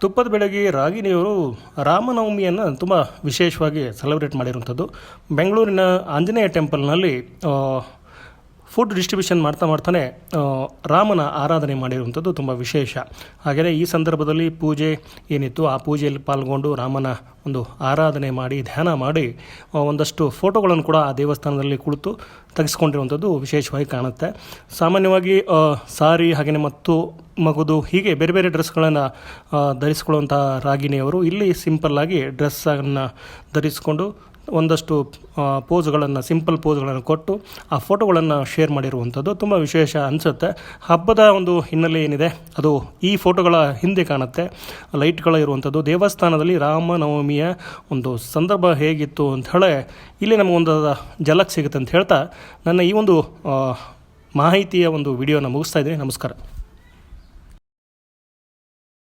ತುಪ್ಪದ ಬೆಳಗ್ಗೆ ರಾಗಿನಿಯವರು ರಾಮನವಮಿಯನ್ನು ತುಂಬ ವಿಶೇಷವಾಗಿ ಸೆಲೆಬ್ರೇಟ್ ಮಾಡಿರುವಂಥದ್ದು. ಬೆಂಗಳೂರಿನ ಆಂಜನೇಯ ಟೆಂಪಲ್ನಲ್ಲಿ ಫುಡ್ ಡಿಸ್ಟ್ರಿಬ್ಯೂಷನ್ ಮಾಡ್ತಾ ಮಾಡ್ತಾನೆ ರಾಮನ ಆರಾಧನೆ ಮಾಡಿರುವಂಥದ್ದು ತುಂಬ ವಿಶೇಷ. ಹಾಗೆಯೇ ಈ ಸಂದರ್ಭದಲ್ಲಿ ಪೂಜೆ ಏನಿತ್ತು, ಆ ಪೂಜೆಯಲ್ಲಿ ಪಾಲ್ಗೊಂಡು ರಾಮನ ಒಂದು ಆರಾಧನೆ ಮಾಡಿ, ಧ್ಯಾನ ಮಾಡಿ ಒಂದಷ್ಟು ಫೋಟೋಗಳನ್ನು ಕೂಡ ಆ ದೇವಸ್ಥಾನದಲ್ಲಿ ಕುಳಿತು ತೆಗೆಸ್ಕೊಂಡಿರುವಂಥದ್ದು ವಿಶೇಷವಾಗಿ ಕಾಣುತ್ತೆ. ಸಾಮಾನ್ಯವಾಗಿ ಸಾರಿ ಹಾಗೆಯೇ ಮತ್ತು ಮಗುದು, ಹೀಗೆ ಬೇರೆ ಬೇರೆ ಡ್ರೆಸ್ಗಳನ್ನು ಧರಿಸ್ಕೊಳ್ಳುವಂಥ ರಾಗಿಣಿಯವರು ಇಲ್ಲಿ ಸಿಂಪಲ್ಲಾಗಿ ಡ್ರೆಸ್ಸನ್ನು ಧರಿಸಿಕೊಂಡು ಒಂದಷ್ಟು ಪೋಸ್ಗಳನ್ನು, ಸಿಂಪಲ್ ಪೋಸ್ಗಳನ್ನು ಕೊಟ್ಟು ಆ ಫೋಟೋಗಳನ್ನು ಶೇರ್ ಮಾಡಿರುವಂಥದ್ದು ತುಂಬ ವಿಶೇಷ ಅನಿಸುತ್ತೆ. ಹಬ್ಬದ ಒಂದು ಹಿನ್ನೆಲೆ ಏನಿದೆ? ಅದು ಈ ಫೋಟೋಗಳ ಹಿಂದೆ ಕಾಣುತ್ತೆ. ಲೈಟ್ಗಳು ಇರುವಂಥದ್ದು, ದೇವಸ್ಥಾನದಲ್ಲಿ ರಾಮನವಮಿಯ ಒಂದು ಸಂದರ್ಭ ಹೇಗಿತ್ತು ಅಂತ ಹೇಳಿ ಇಲ್ಲಿ ನಮಗೊಂದು ಜಲಕ್ ಸಿಗುತ್ತೆ ಅಂತ ಹೇಳ್ತಾ ನನ್ನ ಈ ಒಂದು ಮಾಹಿತಿಯ ಒಂದು ವಿಡಿಯೋನ ಮುಗಿಸ್ತಾ ಇದ್ದೀನಿ. ನಮಸ್ಕಾರ.